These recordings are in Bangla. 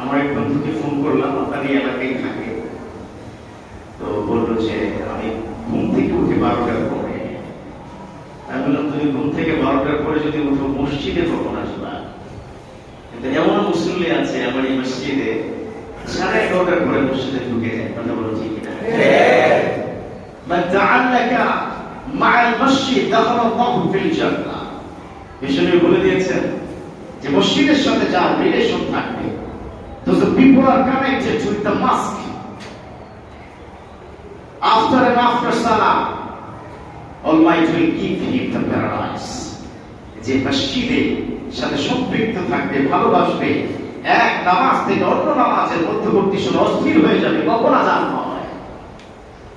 আমার এক বন্ধুকে ফোন করলাম আপনার এই এলাকায় থাকে। তো বলল যে, আমি ঘুম থেকে উঠে বারোটার পরে আমি বললাম, তুমি ঘুম থেকে বারোটার পরে যদি উঠো, মসজিদে কখন আসবা? কিন্তু এমন মুসল্লি আছে আমার এই মসজিদে, সাড়ে এগারোটার পরে মসজিদে ঢুকে যায়। কথা বলো ঠিক না মা মসজিদ দখল ফিল জান্নাহ। বলে দিয়েছেন যে মসজিদের সাথে যার রিলেশন থাকবে the people are connected with the mosque. After and after salah Almighty will give him the paradise. যে মসজিদে সাথে সম্পৃক্ত থাকবে, ভালোবাসবে, এক নামাজ থেকে অন্য নামাজের মধ্যবর্তী সময় অস্থির হয়ে যাবে, কখন আজান হয়?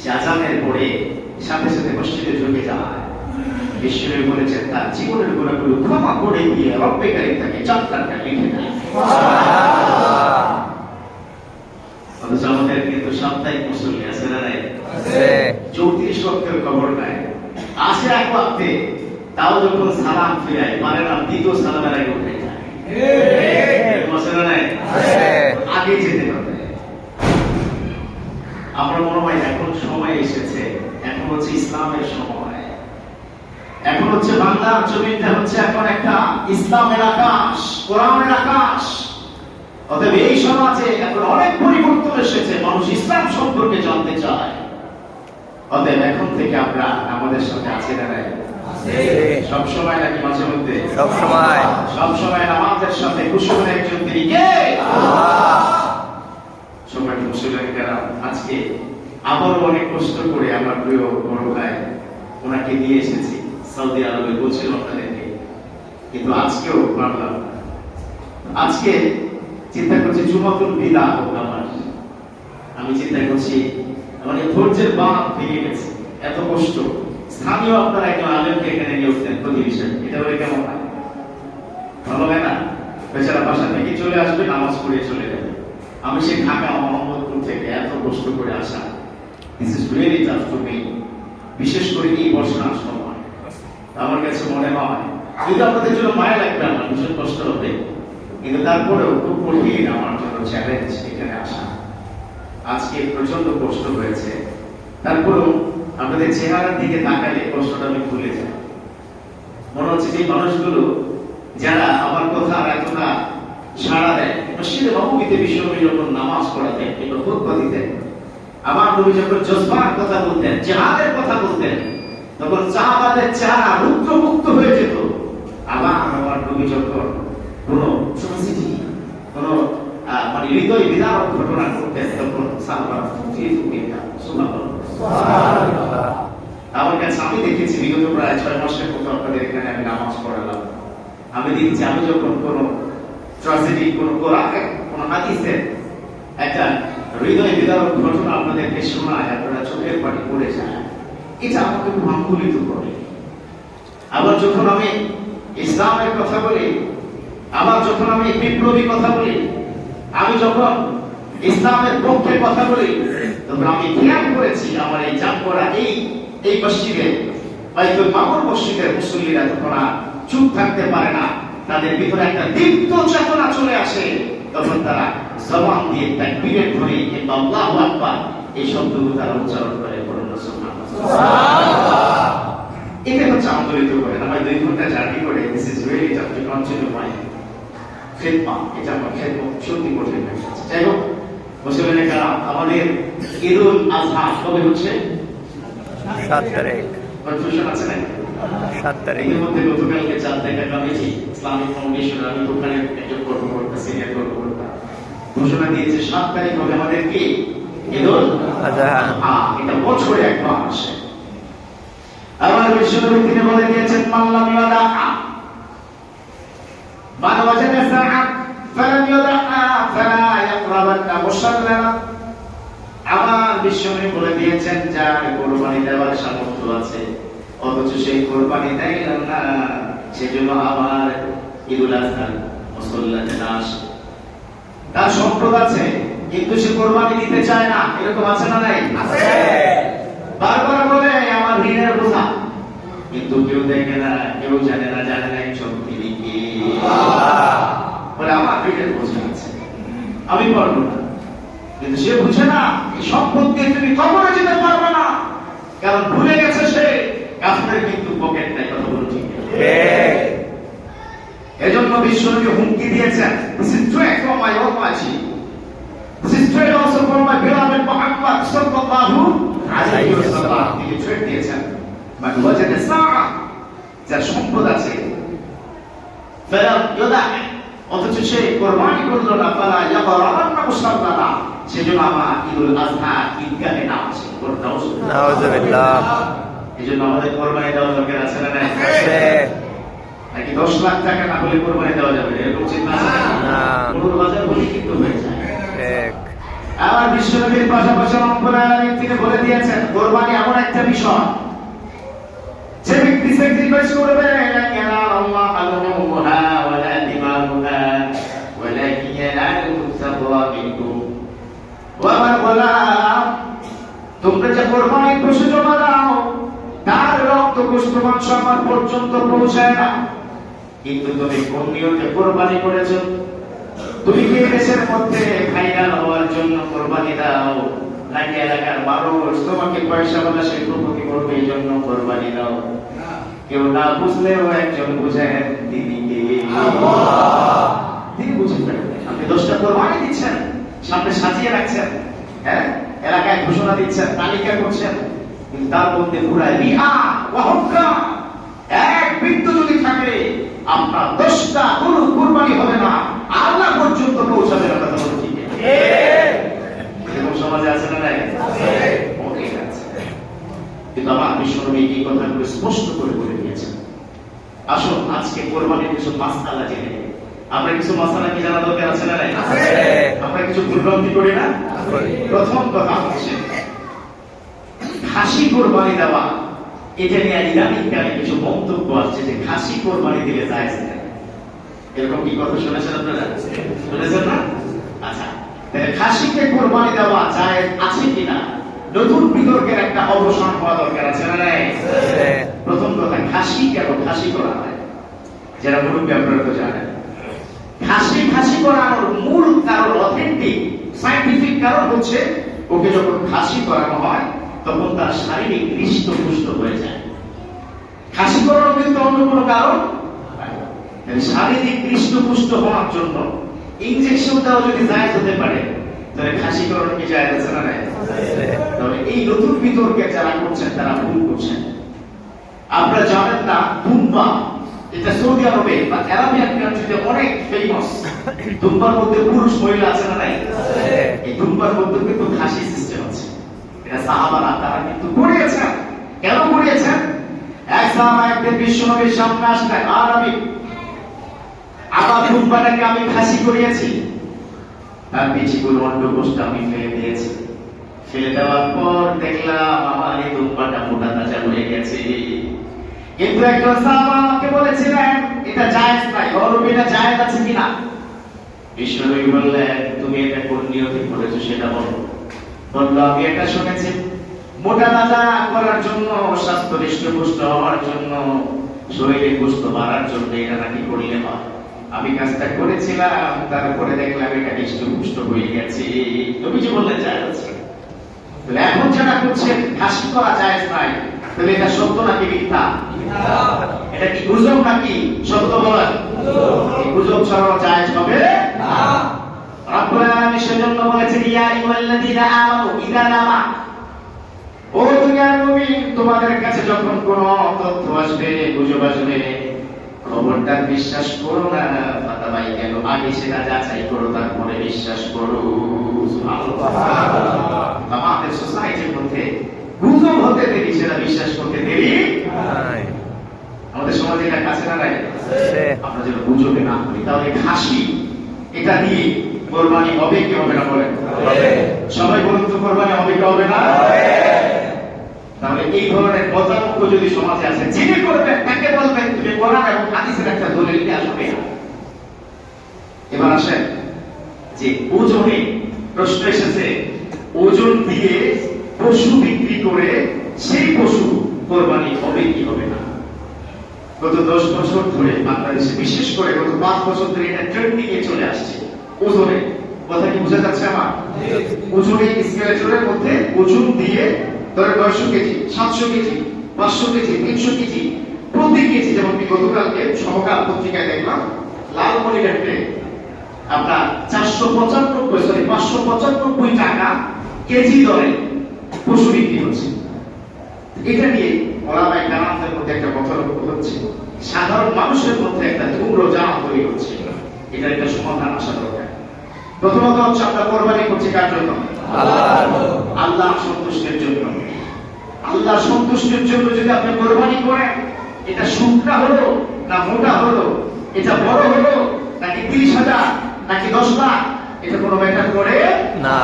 সে আজানের পরে সাথে সাথে মসজিদে ঢুকে যায়। বিশ্বনবী বলেছেন তার জীবনের গুণাগুলো ক্ষমা করে দিয়ে রব্বেকারী তাকে চাপ্টারটা লিখে দেয় অথচ আমাদের কিন্তু সাপ্তাহিক মুসল্লি আছে না নাই? চৌত্রিশ খবর নাই আসে এক ওয়াক্তে তাও যখন সালাম ফিরায় মানে না দ্বিতীয় সালামের আগে উঠে যায়? আগে যেতে হবে। আমার মনে হয় এখন সময় এসেছে? এখন হচ্ছে ইসলামের সময়। এখন হচ্ছে বাংলার জমিটা হচ্ছে এখন একটা ইসলামের আকাশ কোরআনের আকাশ। অতএব এই সমাজে এখন অনেক পরিবর্তন এসেছে মানুষ ইসলাম সম্পর্কে জানতে চায়। অতএব এখন থেকে আমরা আমাদের সাথে আছে না সব সময় নাকি মাঝে মধ্যে? সব সময়। সব সময় নামাজের সাথে কুশলের একজন তিনি কে? মুসলিম আজকে আবারও অনেক কষ্ট করে আমার প্রিয় বড় ভাই ওনাকে নিয়ে এসেছি। সৌদি আরবে বলছিল আপনাদেরকে। কিন্তু আজকেও পারলাম আজকে চিন্তা করছি জুমাতুল বিদা হোক আমার। আমি চিন্তা করছি মানে ধৈর্যের বাঁধ ভেঙে গেছে। এত কষ্ট। স্থানীয় আপনারা একজন আলেমকে এখানে নিয়ে উঠতেন প্রতিবেশন এটা হলে কেমন হয়? ভালো হয় না? বেচারা বাসা থেকে চলে আসবে, নামাজ পড়ে চলে যাবে। আমি সেই ঢাকা মোহাম্মদপুর থেকে এত কষ্ট করে আসা। This is really tough to me বিশেষ করে এই বর্ষার সময়। আমার কাছে মনে হয় যদি আপনাদের জন্য মায়া লাগবে, আমার ভীষণ কষ্ট হবে, কিন্তু তারপরেও খুব কঠিন আমার জন্য চ্যালেঞ্জ এখানে আসা। আজকে প্রচণ্ড কষ্ট হয়েছে। তারপরেও আপনাদের চেহারার দিকে তাকালে কষ্টটা আমি ভুলে যাই। মনে হচ্ছে যে মানুষগুলো, যারা আমার কথা আর এতটা সাড়া দেয়, মসজিদে নবমীতে বিশ্বনবী যখন নামাজ পড়াতেন, কিংবা খুতবা দিতেন আমার নবী যখন জজবার কথা বলতেন, জেহাদের কথা বলতেন তখন সাহাবাদের চেহারা রুদ্রমুক্ত হয়ে যেত। আবার আমার নবী যখন কোন ট্রাজেডি কোন মানে হৃদয় বিদারক ঘটনা তখন ফুটিয়ে ফুটিয়ে। আমার কাছে আমি দেখেছি বিগত প্রায় ছয় মাসের মতো আপনাদের এখানে আমি নামাজ পড়ালাম। আমি দেখছি আমি যখন কোন ট্রাজেডি কোন কোরআন কোন হাদিসের একটা হৃদয় বিদারক ঘটনা আপনাদেরকে শোনায় আপনারা চোখের পানি পড়ে যায়। এটা আমাকে খুব আঙ্গুলিত করে। আবার যখন আমি ইসলামের কথা বলি, আবার যখন আমি বিপ্লবী কথা বলি, আমি যখন ইসলামের পক্ষে কথা বলি, তখন আমি খেয়াল করেছি আমার এই জামপড়া এই এই মসজিদে, বাইতুল মামুর মসজিদের মুসল্লিরা তখন চুপ থাকতে পারে না, তাদের ভিতরে একটা দীপ্ত চেতনা চলে আসে, তখন তারা জবান দিয়ে তাকবীরের ধ্বনি কিংবা আল্লাহু আকবার এই শব্দগুলো তারা উচ্চারণ করে। এটা হচ্ছে আন্দোলিত করে। আমার দুই ঘণ্টা জার্নি করে this is really tough to continue my খেদমা এটা আমার খেদমত সত্যি কঠিন যাই হোক মুসলিমের কারাম আমাদের ঈদুল আজহা কবে হচ্ছে? সাত তারিখ। কনফিউশন আছে না সাত তারিখ। এর মধ্যে গতকালকে চার দেখা কমিটি ইসলামিক ফাউন্ডেশন আমি ওখানে একজন কর্মকর্তা সিনিয়র কর্মকর্তা ঘোষণা দিয়েছে সাত তারিখ হবে আমাদের কি? এটা বছরে একবার আসে। আমার বিশ্বনবী তিনি বলে দিয়েছেন মাল্লাম ইয়াদা আমার বিশ্বনবী বলে দিয়েছেন যার কোরবানি দেওয়ার সামর্থ্য আছে অথচ সেই কোরবানি দেয় না সেজন্য আবার ঈদুল আজহা মুসল্লাতে না আসে। তার সম্পদ আছে। কিন্তু সে কোরবানি দিতে চায় না। এরকম আছে না নাই? আছে। বারবার বলে আমার ঋণের বোঝা কিন্তু কেউ দেখে না কেউ জানে না জানে না সব তিনি কি। বাড়িটা বসে আছে। আমি পারব না। কিন্তু সে বুঝে না সম্পদ দিয়ে তুমি কবরে যেতে পারবে না। কারণ ভুলে গেছে সে কাফের কিন্তু পকেট নাই কথা বলো ঠিক এজন্য বিশ্বকে হুমকি দিয়েছেন। This is straight from straight also from my beloved Muhammad sallallahu alayhi wa sallam. তিনি থ্রেট দিয়েছেন। মান ওয়াজাদা সাআ যার সম্পদ আছে। ফালাম ইউদাহ অথচ সে কোরবানি করল না ফালা ইয়াকরান্না মুসাল্লানা সেজন্য আমার ঈদুল আজহা ঈদগাহে নামাজ পড়তে হবে নাউজুবিল্লাহ। এই জন্য আমাদের কোরবানি দেওয়া দরকার আছে না নাই? আছে। নাকি দশ লাখ টাকা না হলে কোরবানি দেওয়া যাবে? এরকম চিন্তা আছে না। পনেরো হাজার হলে কিন্তু হয়ে যায়। ঠিক আবার বিশ্বনবীর পাশাপাশি রব্বুল আলামিন তিনি বলে দিয়েছেন, কোরবানি এমন একটা বিষয়। যে ব্যক্তি স্যাক্রিফাইস করবে আমার তোমরা যে আমার পর্যন্ত পৌঁছায় না। কিন্তু তুমি কোন নিয়তে কোরবানি করেছ? তুমি কি দেশের মধ্যে ভাইরাল হওয়ার জন্য কোরবানি দাও? নাকি এলাকার মানুষ তোমাকে পয়সা বলা শিল্পপতি করবে এই জন্য কোরবানি দাও। কেউ না বুঝলেও একজন বুঝেন তিনি কে তিনি বুঝে ফেলবেন আপনি দশটা কোরবানি দিচ্ছেন সামনে সাজিয়ে রাখছেন হ্যাঁ? এলাকায় ঘোষণা দিচ্ছেন তালিকা করছেন। কিন্তু তার মধ্যে পুরা রিহা অহংকার। এক বিন্দু যদি থাকে আপনার দশটা কোনো কুরবানি হবে না আল্লাহ পর্যন্ত পৌঁছাবে না কথা বলছি এরকম সমাজে আছে না নাই অনেক আছে কিন্তু আমার বিশ্বনবী এই কথাগুলো স্পষ্ট করে বলে দিয়েছেন। আসুন আজকে কোরবানির কিছু মাসালা জেনে নিই। আমরা কিছু মাসালা কি জানা দরকার আছে না নাই? আমরা কিছু ভুলভ্রান্তি করি না? প্রথম কথা হচ্ছে খাসি কোরবানি দেওয়া এটা নিয়ে ইরানিকালে কিছু মন্তব্য আসছে যে খাসি কোরবানি দিলে যায় এরকম কি কথা শুনেছেন আপনারা? শুনেছেন না? আচ্ছা খাসিকে কোরবানি দেওয়া যায় আছে কিনা? নতুন বিতর্কের একটা অবসান হওয়া দরকার আছে, না নাই? প্রথম কথা, খাসি কেন? খাসি করা হয়। যারা মুরব্বী, আপনারা তো জানেন। খাসি খাসি করানোর মূল কারণ অথেন্টিক সাইন্টিফিক কারণ হচ্ছে, ওকে যখন খাসি করানো হয়, তখন তার শারীরিক হৃষ্টপুষ্ট হয়ে যায়। খাসি করানো কিন্তু অন্য কোনো কারণ? শারীরিক হৃষ্টপুষ্ট হওয়ার জন্য ইনজেকশন দেওয়া যদি জায়েজ হতে পারে, তাহলে খাসি করানো কি জায়েজ আছে, না নাই? এই নতুন বিতর্কে যারা করছেন, তারা ভুল করছেন। আপনারা জানেন না, দুম্বা, এটা সৌদি আরবে বা আরাবিয়ান কান্ট্রিতে অনেক ফেমাস দুম্বার মধ্যে পুরুষ, মহিলা আছে না নাই? এই দুম্বার মধ্যে কিন্তু খাসি সিস্টেম আছে। এটা সাহাবারা, তারা কিন্তু করিয়েছেন। কেন করিয়েছেন? এক সাহাবা একদিন বিশ্বনবীর সামনে আসলেন, আর আমি, আমার দুম্বাটাকে আমি খাসি করিয়েছি। তার পিছিগুলো অন্ডকোষটা আমি ফেলে দিয়েছি। ফেলে দেওয়ার পর দেখলাম আমার এই দুম্বাটা মোটা তাজা হয়ে গেছে। কিন্তু একজন সাহাবা আমাকে বলেছিলেন, এটা জায়েজ নাই গরম এটা জায়েজ আছে কিনা? বিশ্বনবী বললেন, তুমি এটা কোন নিয়তে করেছ সেটা বলো। বলল, আমি এটা শুনেছি। মোটা তাজা করার জন্য স্বাস্থ্য হৃষ্টপুষ্ট হওয়ার জন্য, শরীরে পুষ্ট বাড়ার জন্য এটা নাকি করলে হয়? আমি কাজটা করেছিলাম, তারপরে দেখলাম এটা হৃষ্টপুষ্ট হয়ে গেছে। তুমি যে বললে যায় আছে। তাহলে এখন করছেন হাসি করা যায় নাই। তাহলে এটা সত্য নাকি মিথ্যা? এটা কি গুজব নাকি সত্য বলেন গুজব যায় হবে রব্বুল আলামিন সেজন্য বলেছেন, ইয়া আইয়ুহাল্লাযীনা আমানু ইযা ও দুনিয়ার মুমিন, তোমাদের কাছে যখন কোন তথ্য আসবে, গুজব আসবে, খবরদার বিশ্বাস করো না। ফাতাবাই কেন? আগে সেটা যাচাই করো, তারপরে বিশ্বাস করো। আমাদের সোসাইটির মধ্যে গুজব হতে দেরি সেটা বিশ্বাস করতে দেরি আমাদের সমাজে এটা কাছে না আছে। আমরা যেন গুজবে না করি তাহলে খাসি এটা দিয়ে কোরবানি হবে কি হবে না বলেন? সবাই বলুন তো কোরবানি হবে কি হবে না? তাহলে এই ধরনের মতামত যদি সমাজে আছে যিনি করবেন তাকে বলবেন তুমি কোরআন এবং হাদিসের একটা দলিল নিয়ে আসবে এবার আসেন যে ওজনে প্রশ্ন এসেছে ওজন দিয়ে পশু বিক্রি করে সেই পশু কোরবানি হবে কি হবে না? গত দশ বছর ধরে বাংলাদেশে, বিশেষ করে গত পাঁচ বছর ধরে এটা ট্রেন্ডিং এ চলে আসছে ওজনে। কথা কি বোঝা যাচ্ছে আমার? ওজনে স্কেলেটরের মধ্যে ওজন দিয়ে ধরে নয়শো কেজি, সাতশো কেজি, পাঁচশো কেজি, তিনশো কেজি, প্রতি কেজি, যেমন গতকালকে সহকার পত্রিকায় দেখলাম লালমনিরহাটে আপনার চারশো পঁচানব্বই সরি পাঁচশো পঁচানব্বই টাকা কেজি দরে পশু বিক্রি হচ্ছে। এটা নিয়ে ওলামাই কারামদের মধ্যে একটা কথা লক্ষ্য হচ্ছে সাধারণ মানুষের মধ্যে একটা তীব্র জানা তৈরি হচ্ছে। এটা একটা সমাধান আসা দরকার প্রথমত হচ্ছে আমরা কোরবানি করছি কার জন্য? আল্লাহর। আল্লাহ সন্তুষ্টের জন্য। আল্লাহ সন্তুষ্টের জন্য যদি আপনি কোরবানি করেন এটা শুকনা হলো না মোটা হলো? এটা বড় হলো? নাকি তিরিশ হাজার? নাকি দশ লাখ? এটা কোনো ম্যাটার করে? না।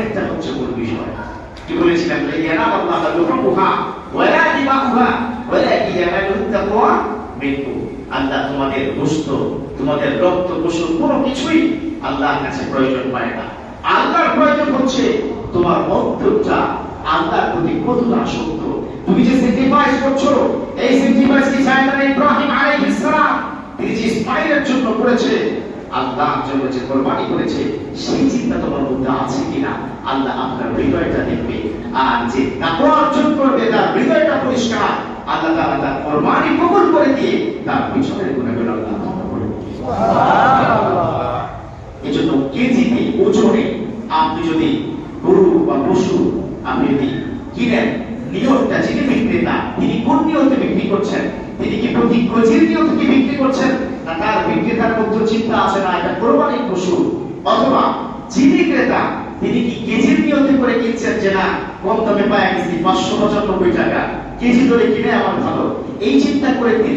এটা হচ্ছে মূল বিষয়। কি বলেছিলাম? ইয়ানা আল্লাহ লুহুমুহা ওয়ালা দিমাউহা ওয়ালা ইয়ানালুত তাকওয়া মিনকুম আল্লাহ তোমাদের গোশত তোমাদের রক্ত পশু কোনো কিছুই আল্লাহর কাছে প্রয়োজন পায় না। আল্লাহর প্রয়োজন হচ্ছে তোমার অন্তরটা আল্লাহর প্রতি কতটা আসক্ত। তুমি যে স্যাক্রিফাইস করছ এই স্যাক্রিফাইস কি সাইয়েদনা ইব্রাহিম আলাইহিস সালাম? তিনি যে ইসমাইলের জন্য করেছে জন্য যে কোরবানি করেছে সেই চিন্তা তোমার মধ্যে আছে কিনা? আল্লাহ আপনার হৃদয়টা দেখবে। আর যে তাকওয়া অর্জন করবে তার হৃদয়টা পরিষ্কার আল্লাহ তাআলা তার কোরবানি কবুল করে দিয়ে তার পিছনের আল্লাহ ক্ষমা করে এজন্য কেজিতে ওজনে আপনি যদি গরু বা পশু আপনি যদি কিনেন নিয়তটা যিনি বিক্রেতা তিনি কোন নিয়তে বিক্রি করছেন? তিনি কি প্রতি কেজির নিয়তে কি বিক্রি করছেন? তার বিক্রেতার মধ্যে চিন্তা আছে না, এটা কোরবানির পশু অথবা যিনি ক্রেতা, তিনি কি কেজির নিয়তি করে কিনছেন যে না, কম দামে পায় গেছি পাঁচশো পঁচানব্বই টাকা, কেজি ধরে কিনে আমার ভালো? এই চিন্তা করে তিনি